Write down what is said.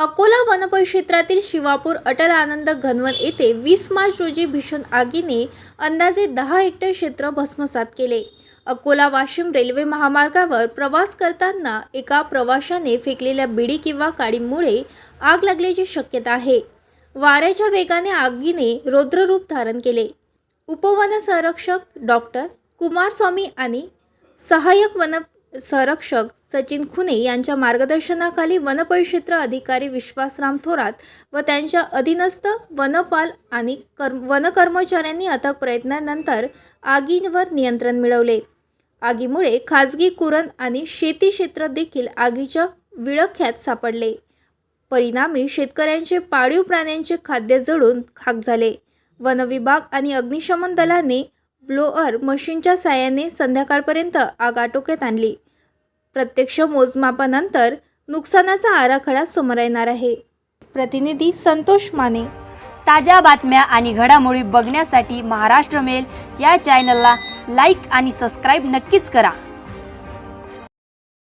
अकोला वनपरिक्षेत्रातील शिवापूर अटल आनंद घनवन येथे वीस मार्च रोजी भीषण आगीने अंदाजे दहा हेक्टर क्षेत्र भस्मसात केले. अकोला वाशिम रेल्वे महामार्गावर प्रवास करताना एका प्रवाशाने फेकलेल्या बिडी किंवा काडीमुळे आग लागल्याची शक्यता आहे. वाऱ्याच्या वेगाने आगीने रौद्ररूप धारण केले. उपवन संरक्षक डॉक्टर कुमारस्वामी आणि सहाय्यक वन संरक्षक सचिन खुने यांच्या मार्गदर्शनाखाली वनपरिक्षेत्र अधिकारी विश्वासराम थोरात व त्यांच्या अधीनस्थ वनपाल आणि कर्म वनकर्मचाऱ्यांनी अथक प्रयत्नानंतर आगीवर नियंत्रण मिळवले. आगीमुळे खाजगी कुरण आणि शेती क्षेत्र देखील आगीच्या विळख्यात सापडले. परिणामी शेतकऱ्यांचे पाळीव प्राण्यांचे खाद्य जळून खाक झाले. वनविभाग आणि अग्निशमन दलाने ब्लोअर मशीनच्या साहाय्याने संध्याकाळपर्यंत आग आटोक्यात आणली. प्रत्यक्ष मोजमापानंतर नुकसानाचा आराखडा समोर येणार आहे. प्रतिनिधी संतोष माने. ताज्या बातम्या आणि घडामोडी बघण्यासाठी महाराष्ट्र मेल या चॅनलला लाईक आणि सबस्क्राईब नक्कीच करा.